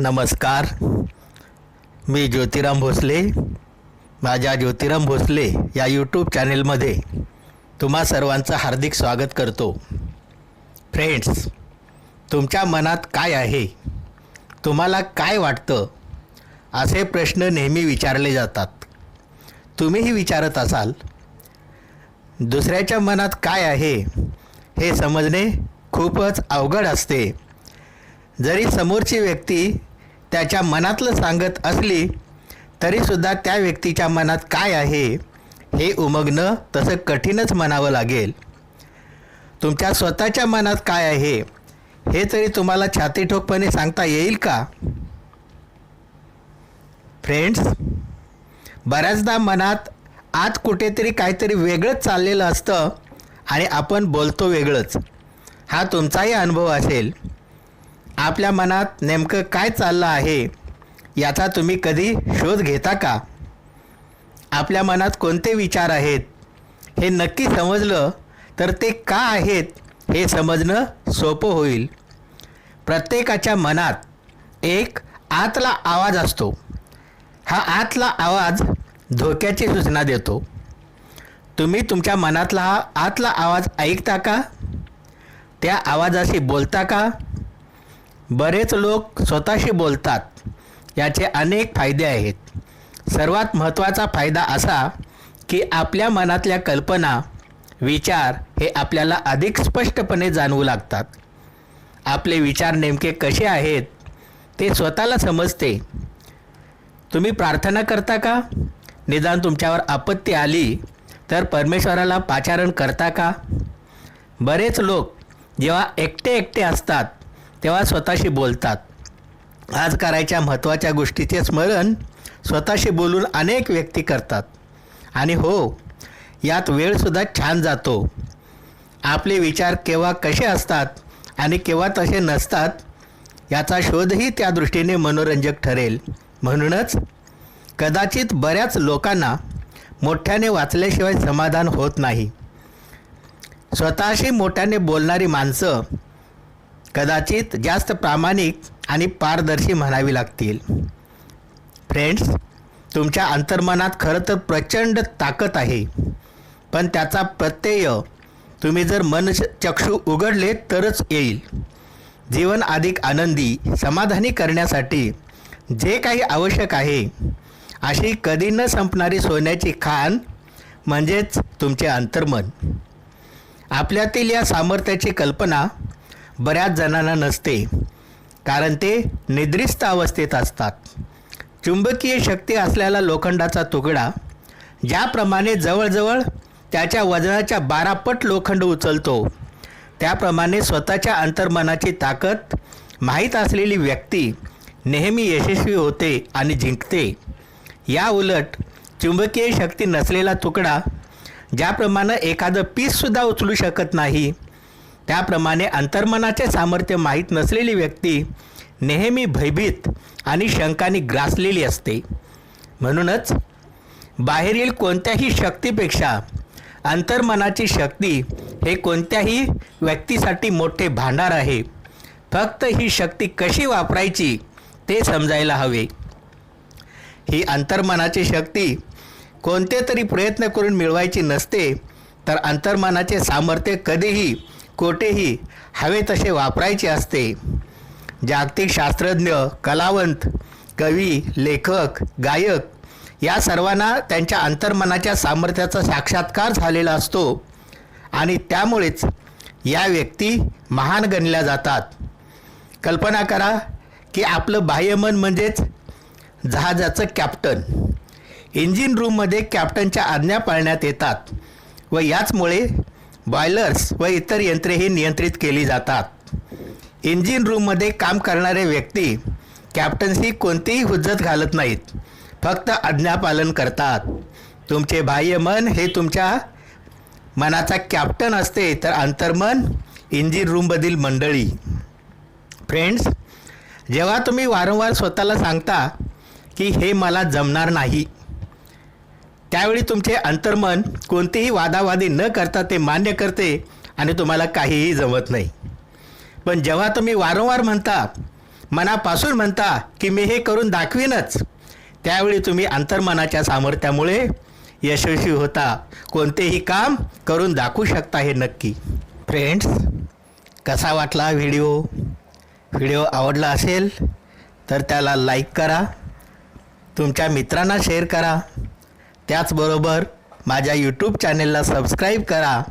नमस्कार. मी ज्योतिराम भोसले माझ्या ज्योतिराम भोसले या यूट्यूब चॅनेलमध्ये तुम्हा सर्वांचं हार्दिक स्वागत करतो. फ्रेंड्स तुमच्या मनात काय आहे? तुम्हाला काय वाटतं? असे प्रश्न नेहमी विचारले जातात. तुम्हीही विचारत असाल दुसऱ्याच्या मनात काय आहे हे समजणे खूपच अवघड असते. जरी समोरची व्यक्ती त्याच्या मनातलं सांगत असली तरीसुद्धा त्या व्यक्तीच्या मनात काय आहे हे उमगणं तसं कठीणच म्हणावं लागेल. तुमच्या स्वतःच्या मनात काय आहे हे तरी तुम्हाला छातीठोकपणे सांगता येईल का? फ्रेंड्स बऱ्याचदा मनात आत कुठेतरी काहीतरी वेगळंच चाललेलं असतं आणि आपण बोलतो वेगळंच. हा तुमचाही अनुभव असेल. आपल्या मनात नेमकं काय चाललं आहे याचा तुम्ही कधी शोध घेता का? आपल्या मनात कोणते विचार आहेत हे नक्की समजलं तर ते का आहेत हे समजणं सोपं होईल. प्रत्येकाच्या मनात एक आतला आवाज असतो. हा आतला आवाज धोक्याची सूचना देतो. तुम्ही तुमच्या मनातला हा आतला आवाज ऐकता का? त्या आवाजाशी बोलता का? बरेच लोक स्वतःशी बोलतात. याचे अनेक फायदे आहेत. सर्वात महत्त्वाचा फायदा असा की आपल्या मनातल्या कल्पना विचार हे आपल्याला अधिक स्पष्टपणे जाणवू लागतात. आपले विचार नेमके कसे आहेत ते स्वतःला समजते. तुम्ही प्रार्थना करता का? निदान तुमच्यावर आपत्ती आली तर परमेश्वराला पाचारण करता का? बरेच लोक जेव्हा एकटे एकटे असतात तेव्हा स्वतःशी बोलतात. आज करायच्या महत्त्वाच्या गोष्टीचे स्मरण स्वतःशी बोलून अनेक व्यक्ती करतात. आणि हो यात वेळसुद्धा छान जातो. आपले विचार केव्हा कसे असतात आणि केव्हा तसे नसतात याचा शोधही त्या दृष्टीने मनोरंजक ठरेल. म्हणूनच कदाचित बऱ्याच लोकांना मोठ्याने वाचल्याशिवाय समाधान होत नाही. स्वतःशी मोठ्याने बोलणारी माणसं कदाचित जास्त प्रामाणिक आणि पारदर्शी म्हणावी लागतील. फ्रेंड्स तुमच्या अंतर्मनात खरं तर प्रचंड ताकद आहे. पण त्याचा प्रत्यय तुम्ही जर मन चक्षू उघडले तरच येईल. जीवन अधिक आनंदी समाधानी करण्यासाठी जे काही आवश्यक आहे अशी कधी न संपणारी सोन्याची खाण म्हणजेच तुमचे अंतर्मन. आपल्यातील या सामर्थ्याची कल्पना बऱ्याच जणांना नसते कारण ते निद्रिस्त अवस्थेत असतात. चुंबकीय शक्ती असलेला लोखंडाचा तुकडा ज्याप्रमाणे जवळजवळ त्याच्या वजनाच्या बारापट लोखंड उचलतो त्याप्रमाणे स्वतःच्या अंतर्मनाची ताकद माहीत असलेली व्यक्ती नेहमी यशस्वी होते आणि जिंकते. या उलट चुंबकीय शक्ती नसलेला तुकडा ज्याप्रमाणे एखादं पीससुद्धा उचलू शकत नाही त्याप्रमाणे अंतर्मनाचे सामर्थ्य माहीत नसलेली व्यक्ती नेहमी भयभीत आणि शंकाने ग्रासलेली असते. म्हणूनच बाहेरील कोणत्याही शक्तीपेक्षा अंतर्मनाची शक्ती हे कोणत्याही व्यक्तीसाठी मोठे भांडार आहे. फक्त ही शक्ती कशी वापरायची ते समजायला हवे. ही अंतर्मनाची शक्ती कोणते तरी प्रयत्न करून मिळवायची नसते तर अंतर्मनाचे सामर्थ्य कधीही कोठेही हवे तसे वापरायचे असते. जागतिक शास्त्रज्ञ कलावंत कवी लेखक गायक या सर्वांना त्यांच्या अंतर्मनाच्या सामर्थ्याचा साक्षात्कार झालेला असतो आणि त्यामुळेच या व्यक्ती महान गणल्या जातात. कल्पना करा की आपलं बाह्यमन म्हणजेच जहाजाचं कॅप्टन. इंजिन रूममध्ये कॅप्टनच्या आज्ञा पाळण्यात येतात व याचमुळे बॉयलर्स व इतर यंत्रेही नियंत्रित केली जातात. इंजिन रूममध्ये काम करणारे व्यक्ती कॅप्टन्सी कोणतीही हुज्जत घालत नाहीत. फक्त आज्ञापालन करतात. तुमचे बाह्य मन हे तुमच्या मनाचा कॅप्टन असते तर अंतर्मन इंजिन रूममधील मंडळी. फ्रेंड्स जेव्हा तुम्ही वारंवार स्वतःला सांगता की हे मला जमणार नाही त्यावेळी तुमचे अंतर्मन कोणतीही वादावादी न करता ते मान्य करते आणि तुम्हाला काहीही जमत नाही. पण जेव्हा तुम्ही वारंवार म्हणता मनापासून म्हणता की मी हे करून दाखवीनच त्यावेळी तुम्ही अंतर्मनाच्या सामर्थ्यामुळे यशस्वी होता. कोणतेही काम करून दाखवू शकता हे नक्की. फ्रेंड्स कसा वाटला व्हिडिओ? व्हिडिओ आवडला असेल तर त्याला लाईक करा. तुमच्या मित्रांना शेअर करा. त्याचबरोबर माझ्या यूट्यूब चॅनेलला सबस्क्राईब करा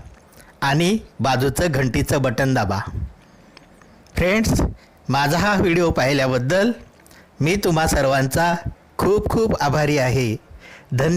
आणि बाजूचं घंटीचं बटन दाबा. फ्रेंड्स माझा हा व्हिडिओ पाहिल्याबद्दल मी तुम्हा सर्वांचा खूप खूप आभारी आहे. धन्य